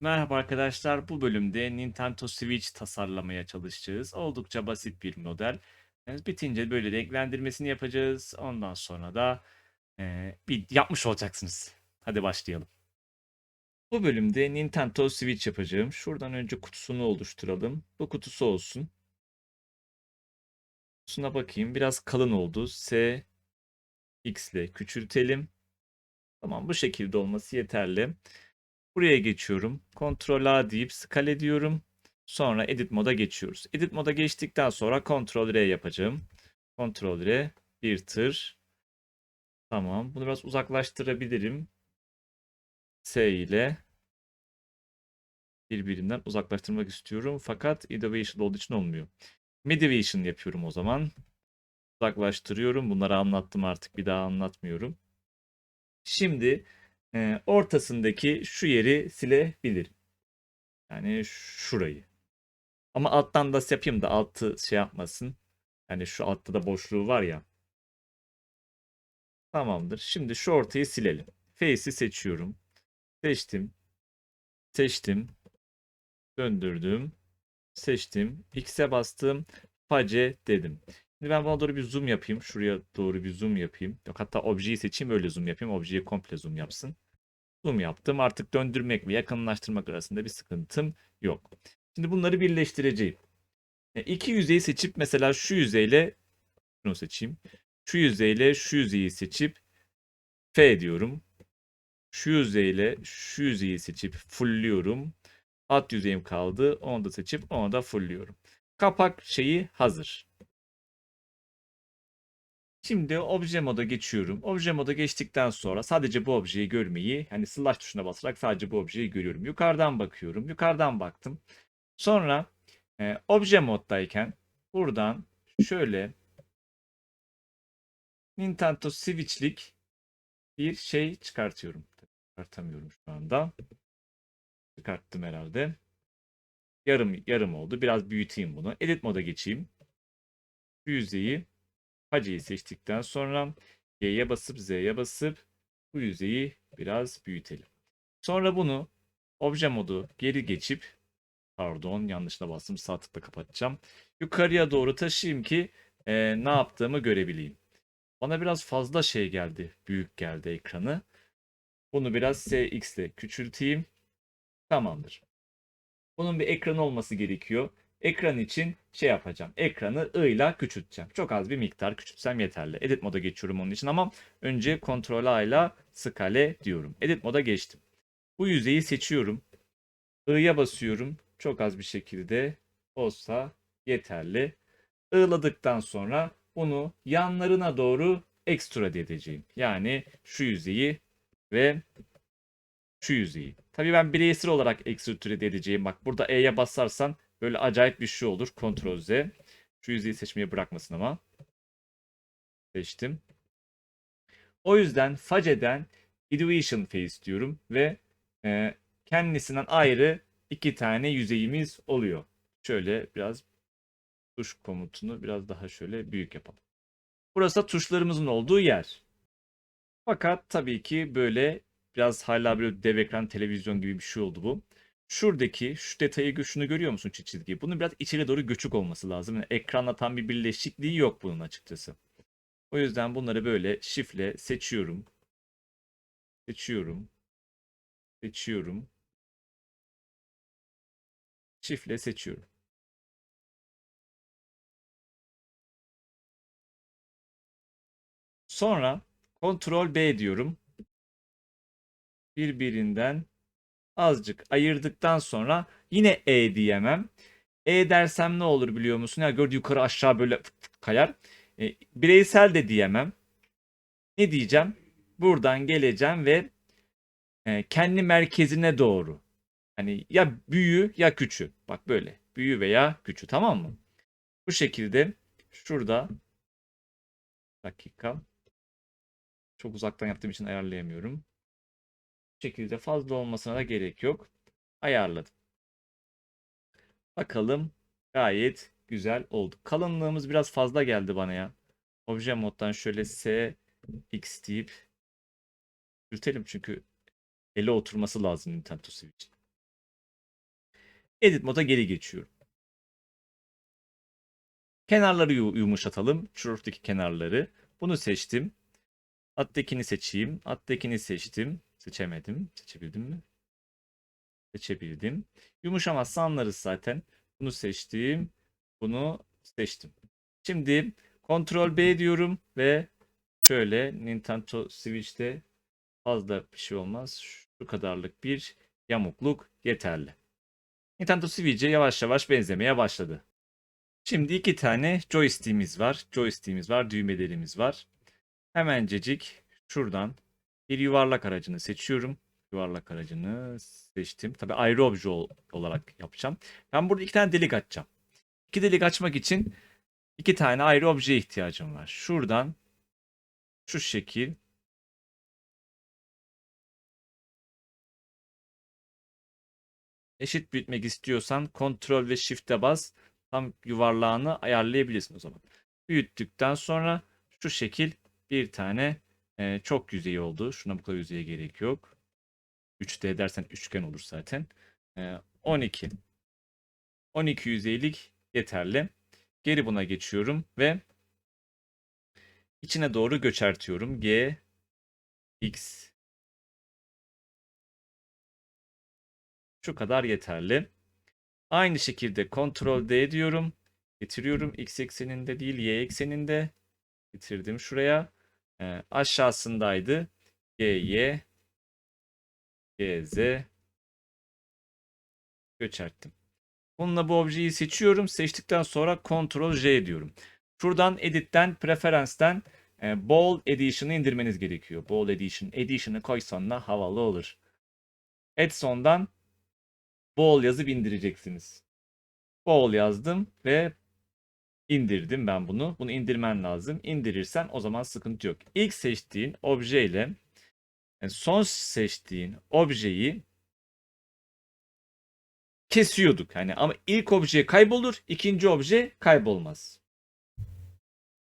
Merhaba arkadaşlar. Bu bölümde Nintendo Switch tasarlamaya çalışacağız. Oldukça basit bir model. Bitince böyle renklendirmesini yapacağız. Ondan sonra da eee, bir yapmış olacaksınız. Hadi başlayalım. Bu bölümde Nintendo Switch yapacağım. Şuradan önce kutusunu oluşturalım. Bu kutusu olsun. Kutusuna bakayım. Biraz kalın oldu. S X ile küçültelim. Tamam bu şekilde olması yeterli. Buraya geçiyorum. Ctrl A deyip scale ediyorum. Sonra edit moda geçiyoruz. Edit moda geçtikten sonra Ctrl R yapacağım. Ctrl R bir tır. Tamam. Bunu biraz uzaklaştırabilirim. S ile birbirinden uzaklaştırmak istiyorum. Fakat Elevation olduğu için olmuyor. Midivation yapıyorum o zaman. Uzaklaştırıyorum. Bunları anlattım artık. Bir daha anlatmıyorum. Şimdi e, ortasındaki şu yeri silebilirim. Yani şurayı. Ama alttan da yapayım da altı şey yapmasın. Yani şu altta da boşluğu var ya. Tamamdır. Şimdi şu ortayı silelim. Face'i seçiyorum. Seçtim. Seçtim. Döndürdüm. Seçtim. X'e bastım. Face dedim. Şimdi ben buna doğru bir zoom yapayım. Şuraya doğru bir zoom yapayım. Yok hatta objeyi seçeyim öyle zoom yapayım. Objeyi komple zoom yapsın. Zoom yaptım. Artık döndürmek ve yakınlaştırmak arasında bir sıkıntım yok. Şimdi bunları birleştireceğim. E, iki yüzeyi seçip mesela şu yüzeyle şunu seçeyim. Şu yüzeyle şu yüzeyi seçip F diyorum. Şu yüzeyle şu yüzeyi seçip fullliyorum. Alt yüzeyim kaldı. Onu da seçip onu da fullliyorum. Kapak şeyi hazır. Şimdi obje moda geçiyorum. Obje moda geçtikten sonra sadece bu objeyi görmeyi, hani slash tuşuna basarak sadece bu objeyi görüyorum. Yukarıdan bakıyorum. Yukarıdan baktım. Sonra e, obje moddayken buradan şöyle Nintendo Switch'lik bir şey çıkartıyorum. Çıkartamıyorum şu anda. Çıkarttım herhalde. Yarım yarım oldu. Biraz büyüteyim bunu. Edit moda geçeyim. Bu yüzeyi Hacı'yı seçtikten sonra Y'ye basıp Z'ye basıp bu yüzeyi biraz büyütelim. Sonra bunu obje modu geri geçip pardon yanlışla bastım sağ tıkla kapatacağım. Yukarıya doğru taşıyayım ki e, ne yaptığımı görebileyim. Bana biraz fazla şey geldi. Büyük geldi ekranı. Bunu biraz SX ile küçülteyim. Tamamdır. Bunun bir ekranı olması gerekiyor. Ekran için şey yapacağım. Ekranı I ile küçülteceğim. Çok az bir miktar küçültsem yeterli. Edit moda geçiyorum onun için ama önce Ctrl A ile scale diyorum. Edit moda geçtim. Bu yüzeyi seçiyorum. I'ya basıyorum. Çok az bir şekilde olsa yeterli. I'ladıktan sonra bunu yanlarına doğru extrude edeceğim. Yani şu yüzeyi ve şu yüzeyi. Tabii ben bireysel olarak extrude edeceğim. Bak burada E'ye basarsan böyle acayip bir şey olur. Ctrl Z. Şu yüzeyi seçmeye bırakmasın ama. Seçtim. O yüzden Face'den Illusion Face diyorum ve e, kendisinden ayrı iki tane yüzeyimiz oluyor. Şöyle biraz tuş komutunu biraz daha şöyle büyük yapalım. Burası da tuşlarımızın olduğu yer. Fakat tabii ki böyle biraz hala böyle dev ekran televizyon gibi bir şey oldu bu. Şuradaki şu detayı şunu görüyor musun çift çizgi? Bunun biraz içeri doğru göçük olması lazım. Yani ekranla tam bir birleşikliği yok bunun açıkçası. O yüzden bunları böyle şifle seçiyorum. Seçiyorum. Seçiyorum. Şifle seçiyorum. Sonra Ctrl B diyorum. Birbirinden azıcık ayırdıktan sonra yine E diyemem. E dersem ne olur biliyor musun? Ya gördü yukarı aşağı böyle kayar. E, bireysel de diyemem. Ne diyeceğim? Buradan geleceğim ve e, kendi merkezine doğru. Hani ya büyü ya küçü. Bak böyle. Büyü veya küçü tamam mı? Bu şekilde şurada dakika. Çok uzaktan yaptığım için ayarlayamıyorum. Şekilde fazla olmasına da gerek yok. Ayarladım. Bakalım gayet güzel oldu. Kalınlığımız biraz fazla geldi bana ya. Obje moddan şöyle S X deyip yürütelim çünkü ele oturması lazım Nintendo Switch. Edit moda geri geçiyorum. Kenarları yu- yumuşatalım. Şuradaki kenarları. Bunu seçtim. Alttakini seçeyim. Alttakini seçtim. Seçemedim. Seçebildim mi? Seçebildim. Yumuşamazsa anlarız zaten. Bunu seçtim. Bunu seçtim. Şimdi Ctrl B diyorum ve şöyle Nintendo Switch'te fazla bir şey olmaz. Şu kadarlık bir yamukluk yeterli. Nintendo Switch'e yavaş yavaş benzemeye başladı. Şimdi iki tane joystick'imiz var. Joystick'imiz var, düğmelerimiz var. Hemencecik şuradan bir yuvarlak aracını seçiyorum. Yuvarlak aracını seçtim. Tabi ayrı obje ol- olarak yapacağım. Ben burada iki tane delik açacağım. İki delik açmak için iki tane ayrı objeye ihtiyacım var. Şuradan şu şekil eşit büyütmek istiyorsan Ctrl ve Shift'e bas. Tam yuvarlağını ayarlayabilirsin o zaman. Büyüttükten sonra şu şekil bir tane e, çok yüzeyi oldu. Şuna bu kadar yüzeye gerek yok. 3D dersen üçgen olur zaten. E, 12. 12 yüzeylik yeterli. Geri buna geçiyorum ve içine doğru göçertiyorum. G X şu kadar yeterli. Aynı şekilde Ctrl D diyorum. Getiriyorum x ekseninde değil y ekseninde. Getirdim şuraya. Ee, aşağısındaydı. G, Y, G, Z. Göçerttim. Bununla bu objeyi seçiyorum. Seçtikten sonra Ctrl J diyorum. Şuradan Edit'ten, Preference'ten e, Bold Edition'ı indirmeniz gerekiyor. Bold Edition. Edition'ı koysan da havalı olur. Edson'dan Bold yazıp indireceksiniz. Bold yazdım ve indirdim ben bunu. Bunu indirmen lazım. İndirirsen o zaman sıkıntı yok. İlk seçtiğin obje ile yani son seçtiğin objeyi kesiyorduk. Hani ama ilk obje kaybolur, ikinci obje kaybolmaz.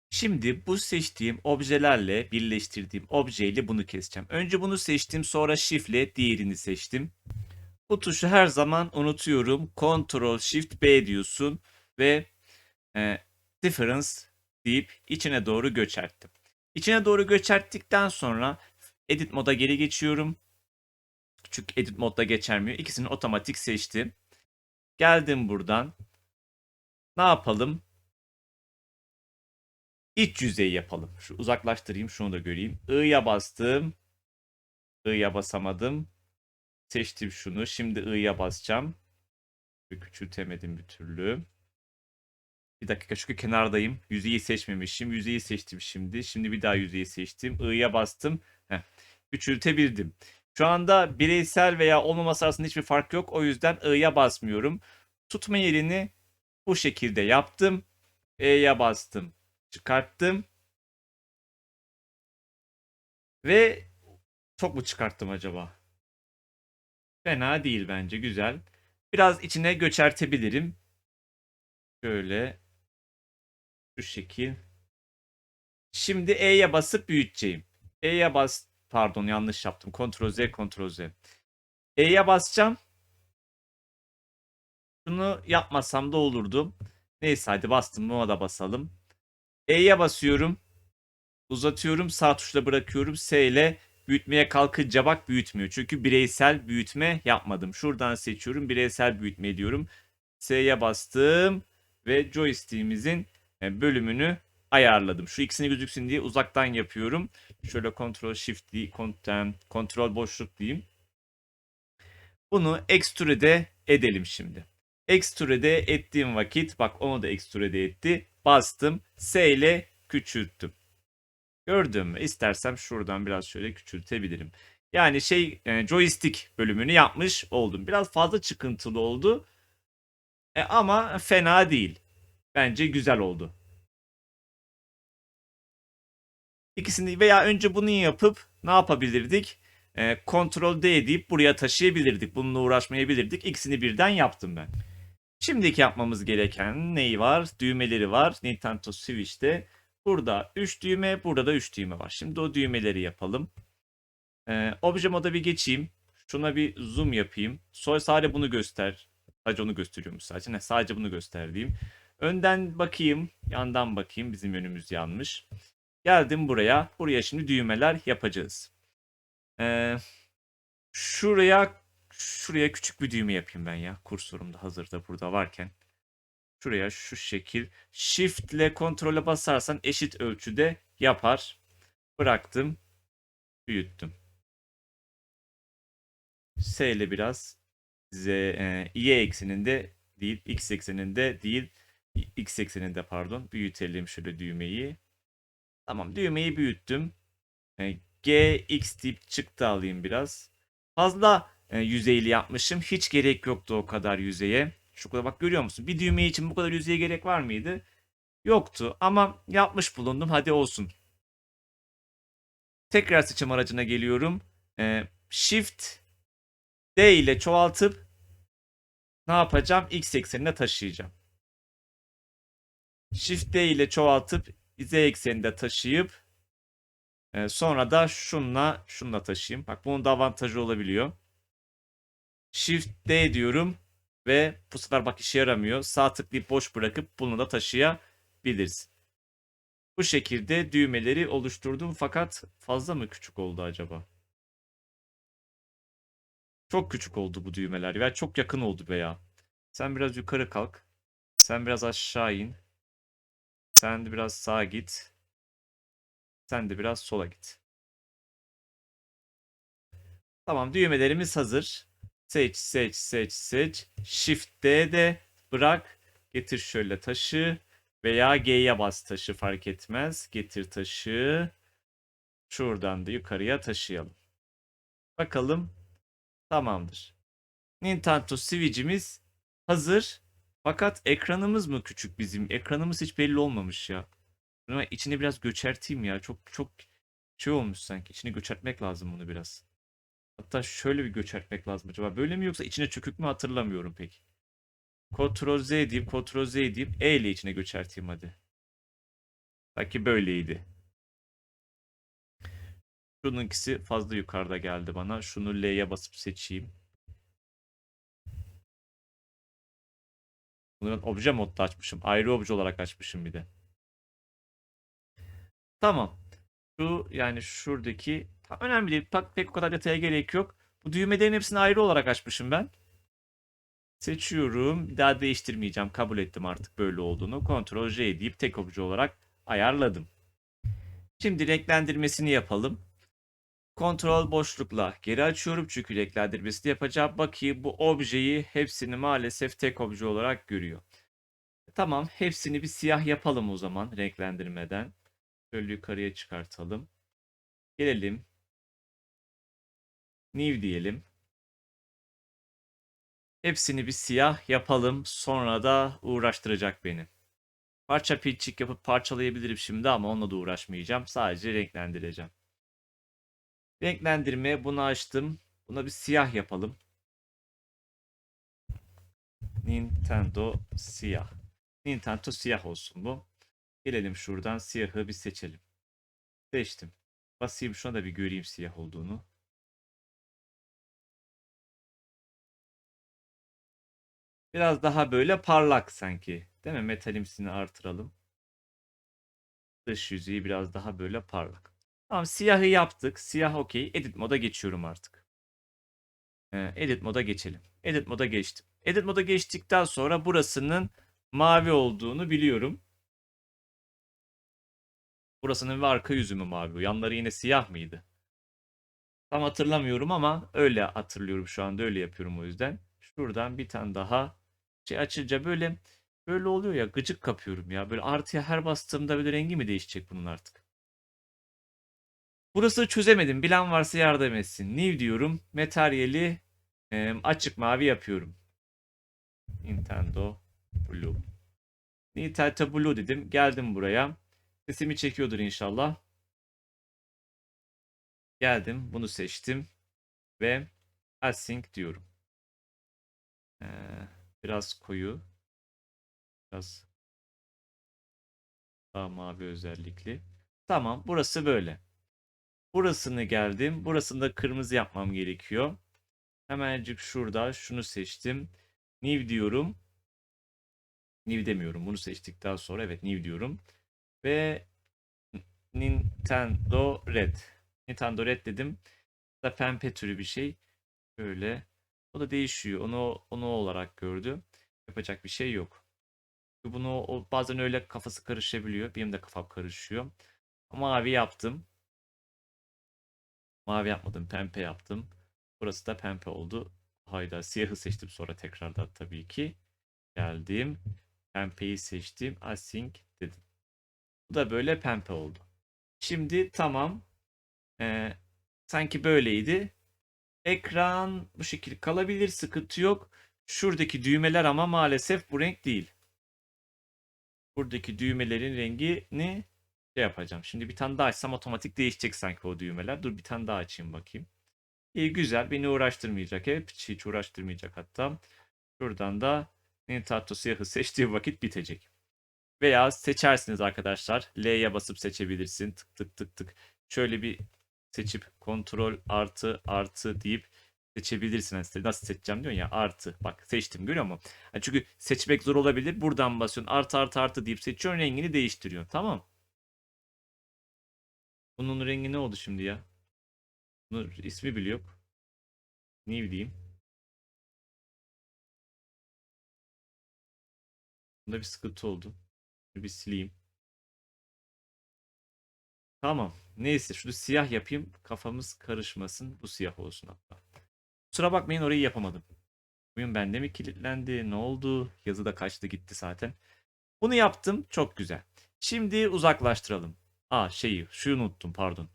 Şimdi bu seçtiğim objelerle birleştirdiğim objeyle bunu keseceğim. Önce bunu seçtim, sonra shift ile diğerini seçtim. Bu tuşu her zaman unutuyorum. Ctrl Shift B diyorsun ve e, difference deyip içine doğru göçerttim. İçine doğru göçerttikten sonra edit moda geri geçiyorum. Çünkü edit modda geçermiyor. İkisini otomatik seçtim. Geldim buradan. Ne yapalım? İç yüzey yapalım. Şu uzaklaştırayım şunu da göreyim. I'ya bastım. I'ya basamadım. Seçtim şunu. Şimdi I'ya basacağım. Küçültemedim bir türlü. Bir dakika çünkü kenardayım. Yüzeyi seçmemişim. Yüzeyi seçtim şimdi. Şimdi bir daha yüzeyi seçtim. I'ya bastım. Heh. Küçültebildim. Şu anda bireysel veya olmaması arasında hiçbir fark yok. O yüzden I'ya basmıyorum. Tutma yerini bu şekilde yaptım. E'ye bastım. Çıkarttım. Ve çok mu çıkarttım acaba? Fena değil bence. Güzel. Biraz içine göçertebilirim. Şöyle. Şu şekil. Şimdi E'ye basıp büyüteceğim. E'ye bas. Pardon yanlış yaptım. Ctrl Z, Ctrl Z. E'ye basacağım. Bunu yapmasam da olurdu. Neyse hadi bastım. Buna da basalım. E'ye basıyorum. Uzatıyorum. Sağ tuşla bırakıyorum. S ile büyütmeye kalkınca bak büyütmüyor. Çünkü bireysel büyütme yapmadım. Şuradan seçiyorum. Bireysel büyütme diyorum. S'ye bastım ve joystick'imizin bölümünü ayarladım. Şu ikisini gözüksün diye uzaktan yapıyorum. Şöyle Ctrl Shift Ctrl boşluk diyeyim. Bunu extrude edelim şimdi. Extrude ettiğim vakit bak onu da extrude etti. Bastım. S ile küçülttüm. Gördün mü? İstersem şuradan biraz şöyle küçültebilirim. Yani şey e, joystick bölümünü yapmış oldum. Biraz fazla çıkıntılı oldu. E, ama fena değil. Bence güzel oldu. İkisini veya önce bunu yapıp ne yapabilirdik? E, Ctrl D deyip buraya taşıyabilirdik. Bununla uğraşmayabilirdik. İkisini birden yaptım ben. Şimdiki yapmamız gereken neyi var? Düğmeleri var. Nintendo Switch'te. Burada 3 düğme, burada da 3 düğme var. Şimdi o düğmeleri yapalım. Ee, obje moda bir geçeyim. Şuna bir zoom yapayım. Sonra sadece bunu göster. Sadece onu gösteriyormuş sadece. Ne? Sadece bunu gösterdiğim. Önden bakayım, yandan bakayım. Bizim yönümüz yanmış. Geldim buraya. Buraya şimdi düğmeler yapacağız. Ee, şuraya şuraya küçük bir düğme yapayım ben ya. Kursorum da hazırda burada varken. Şuraya şu şekil. Shift ile kontrole basarsan eşit ölçüde yapar. Bıraktım. Büyüttüm. S ile biraz Z, e, Y ekseninde değil, X ekseninde değil, X ekseninde pardon. Büyütelim şöyle düğmeyi. Tamam düğmeyi büyüttüm. E, G, X tip çıktı alayım biraz. Fazla e, yüzeyli yapmışım. Hiç gerek yoktu o kadar yüzeye. Şu kadar bak görüyor musun? Bir düğme için bu kadar yüzeye gerek var mıydı? Yoktu ama yapmış bulundum. Hadi olsun. Tekrar seçim aracına geliyorum. E, Shift D ile çoğaltıp ne yapacağım? X eksenine taşıyacağım. Shift D ile çoğaltıp Z ekseninde taşıyıp e, sonra da şunla şunla taşıyayım. Bak bunun da avantajı olabiliyor. Shift D diyorum ve bu sefer bak işe yaramıyor. Sağ tıklayıp boş bırakıp bunu da taşıyabiliriz. Bu şekilde düğmeleri oluşturdum fakat fazla mı küçük oldu acaba? Çok küçük oldu bu düğmeler veya çok yakın oldu veya. Sen biraz yukarı kalk. Sen biraz aşağı in. Sen de biraz sağa git. Sen de biraz sola git. Tamam düğmelerimiz hazır. Seç, seç, seç, seç. Shift D'de bırak. Getir şöyle taşı. Veya G'ye bas taşı fark etmez. Getir taşı. Şuradan da yukarıya taşıyalım. Bakalım. Tamamdır. Nintendo Switch'imiz hazır. Fakat ekranımız mı küçük bizim? Ekranımız hiç belli olmamış ya. Ama içini biraz göçerteyim ya. Çok çok şey olmuş sanki. İçini göçertmek lazım bunu biraz. Hatta şöyle bir göçertmek lazım acaba. Böyle mi yoksa içine çökük mü hatırlamıyorum pek. Ctrl Z deyip Ctrl Z deyip E ile içine göçerteyim hadi. Belki böyleydi. Şununkisi fazla yukarıda geldi bana. Şunu L'ye basıp seçeyim. Bunu ben obje modda açmışım. Ayrı obje olarak açmışım bir de. Tamam. Şu yani şuradaki önemli değil. Bak pek o kadar detaya gerek yok. Bu düğmelerin hepsini ayrı olarak açmışım ben. Seçiyorum. Bir daha değiştirmeyeceğim. Kabul ettim artık böyle olduğunu. Ctrl J deyip tek obje olarak ayarladım. Şimdi renklendirmesini yapalım. Kontrol boşlukla geri açıyorum çünkü renklendirmesini yapacağım. Bakayım bu objeyi hepsini maalesef tek obje olarak görüyor. Tamam hepsini bir siyah yapalım o zaman renklendirmeden. Şöyle yukarıya çıkartalım. Gelelim. New diyelim. Hepsini bir siyah yapalım. Sonra da uğraştıracak beni. Parça pitchik yapıp parçalayabilirim şimdi ama onunla da uğraşmayacağım. Sadece renklendireceğim. Renklendirme bunu açtım. Buna bir siyah yapalım. Nintendo siyah. Nintendo siyah olsun bu. Gelelim şuradan siyahı bir seçelim. Seçtim. Basayım şuna da bir göreyim siyah olduğunu. Biraz daha böyle parlak sanki. Değil mi? Metalimsini artıralım. Dış yüzeyi biraz daha böyle parlak. Tamam siyahı yaptık. Siyah okey. Edit moda geçiyorum artık. Ee, edit moda geçelim. Edit moda geçtim. Edit moda geçtikten sonra burasının mavi olduğunu biliyorum. Burasının ve arka yüzü mü mavi? Yanları yine siyah mıydı? Tam hatırlamıyorum ama öyle hatırlıyorum şu anda öyle yapıyorum o yüzden. Şuradan bir tane daha şey açınca böyle böyle oluyor ya gıcık kapıyorum ya. Böyle artıya her bastığımda böyle rengi mi değişecek bunun artık? Burası çözemedim. Bilen varsa yardım etsin. New diyorum. Materyali e, açık mavi yapıyorum. Nintendo Blue. Nintendo Blue dedim. Geldim buraya. Sesimi çekiyordur inşallah. Geldim. Bunu seçtim. Ve Async diyorum. Ee, biraz koyu. Biraz daha mavi özellikli. Tamam. Burası böyle. Burasını geldim. Burasını da kırmızı yapmam gerekiyor. Hemencik şurada şunu seçtim. New diyorum. New demiyorum. Bunu seçtikten sonra evet New diyorum. Ve Nintendo Red. Nintendo Red dedim. Da pembe türü bir şey. Böyle. O da değişiyor. Onu onu olarak gördü. Yapacak bir şey yok. Bunu o bazen öyle kafası karışabiliyor. Benim de kafam karışıyor. Mavi yaptım. Mavi yapmadım. Pembe yaptım. Burası da pembe oldu. Hayda siyahı seçtim sonra tekrardan tabii ki. Geldim. Pembeyi seçtim. Async dedim. Bu da böyle pembe oldu. Şimdi tamam. Ee, sanki böyleydi. Ekran bu şekilde kalabilir. Sıkıntı yok. Şuradaki düğmeler ama maalesef bu renk değil. Buradaki düğmelerin rengini şey yapacağım. Şimdi bir tane daha açsam otomatik değişecek sanki o düğmeler. Dur bir tane daha açayım bakayım. İyi güzel. Beni uğraştırmayacak. Hep hiç uğraştırmayacak hatta. Şuradan da Nintendo siyahı seçtiği vakit bitecek. Veya seçersiniz arkadaşlar. L'ye basıp seçebilirsin. Tık tık tık tık. Şöyle bir seçip kontrol artı artı deyip seçebilirsin. Hani nasıl seçeceğim diyorsun ya artı. Bak seçtim görüyor musun? Yani çünkü seçmek zor olabilir. Buradan basıyorsun artı artı artı deyip seçiyorsun rengini değiştiriyorsun. Tamam. Bunun rengi ne oldu şimdi ya? Bunun ismi bile yok. New diyeyim. Bunda bir sıkıntı oldu. Bir sileyim. Tamam. Neyse şunu siyah yapayım. Kafamız karışmasın. Bu siyah olsun hatta. Kusura bakmayın orayı yapamadım. Oyun bende mi kilitlendi? Ne oldu? Yazı da kaçtı gitti zaten. Bunu yaptım. Çok güzel. Şimdi uzaklaştıralım. Aa şeyi. Şunu unuttum pardon.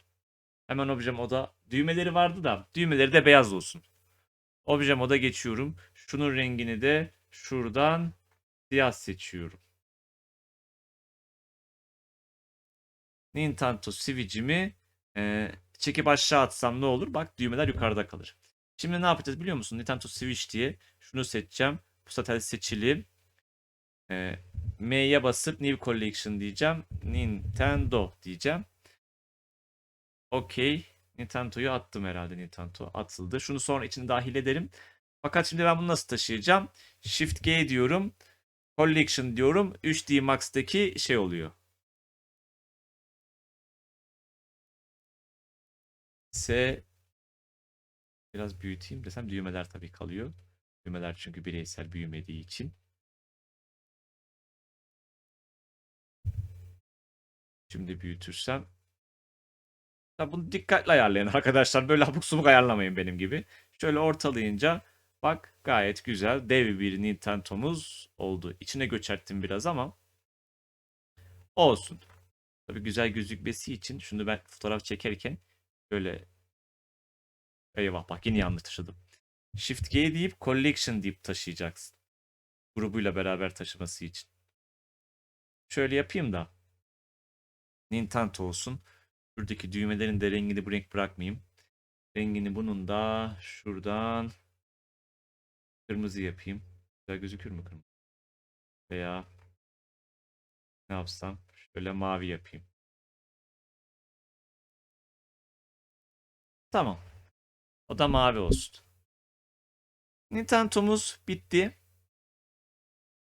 Hemen obje moda. Düğmeleri vardı da. Düğmeleri de beyaz olsun. Obje moda geçiyorum. Şunun rengini de şuradan siyah seçiyorum. Nintendo Switch'imi e, çekip aşağı atsam ne olur? Bak düğmeler yukarıda kalır. Şimdi ne yapacağız biliyor musun? Nintendo Switch diye şunu seçeceğim. Bu sefer seçili. E, M'ye basıp New Collection diyeceğim. Nintendo diyeceğim. Okey. Nintendo'yu attım herhalde Nintendo. Atıldı. Şunu sonra içine dahil ederim. Fakat şimdi ben bunu nasıl taşıyacağım? Shift G diyorum. Collection diyorum. 3D Max'taki şey oluyor. S biraz büyüteyim desem düğmeler tabii kalıyor. Düğmeler çünkü bireysel büyümediği için. Şimdi büyütürsem ya bunu dikkatli ayarlayın arkadaşlar. Böyle abuk subuk ayarlamayın benim gibi. Şöyle ortalayınca bak gayet güzel dev bir Nintendo'muz oldu. İçine göçerttim biraz ama olsun. Tabii güzel gözükmesi için şunu ben fotoğraf çekerken Böyle eyvah bak yine yanlış taşıdım. Shift G deyip Collection deyip taşıyacaksın. Grubuyla beraber taşıması için. Şöyle yapayım da. Nintendo olsun. Şuradaki düğmelerin de rengini bu renk bırakmayayım. Rengini bunun da şuradan kırmızı yapayım. Güzel gözükür mü kırmızı? Veya ne yapsam? Şöyle mavi yapayım. Tamam. O da mavi olsun. Nintendo'muz bitti.